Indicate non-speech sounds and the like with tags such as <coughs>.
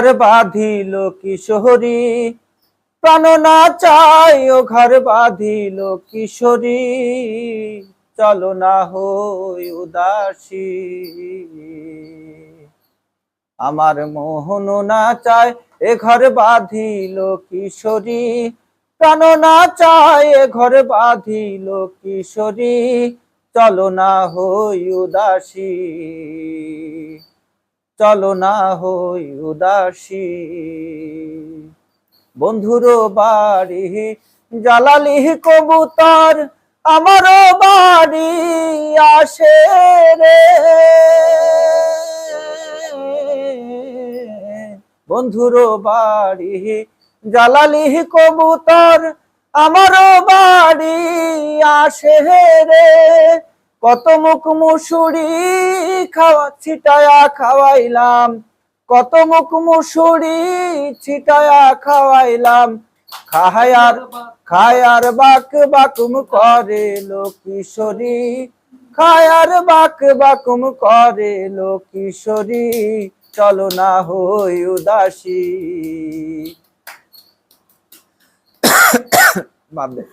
ঘর বাঁধিল কিশোরী। প্রাণ না চাই ও ঘর বাঁধিল কিশোরী। চলো না হই উদাসী। আমার মোহন না চায় এ ঘর বাঁধিল কিশোরী। প্রাণ না চায় এ ঘর বাঁধিল কিশোরী। চলো না হই উদাসী। চলো না হই উদাসী। বন্ধুর বাড়ি জ্বালালি কবুতর, আমারও বাড়ি আসে রে। বন্ধুর বাড়ি জ্বালালি কবুতর, আমারও বাড়ি আসে রে। কত মুখ মুসুরি খাওয়া ছিটায়া খাওয়াইলাম। কত মুখ মুসুরি ছিটায়া খাওয়াইলাম। খাহায়ার খায়ার বাক বাকুম করে লো কিশোরী। খায়ার বাক বাকুম করে লো কিশোরী। চলো না হই উদাসী। <coughs> বাবরে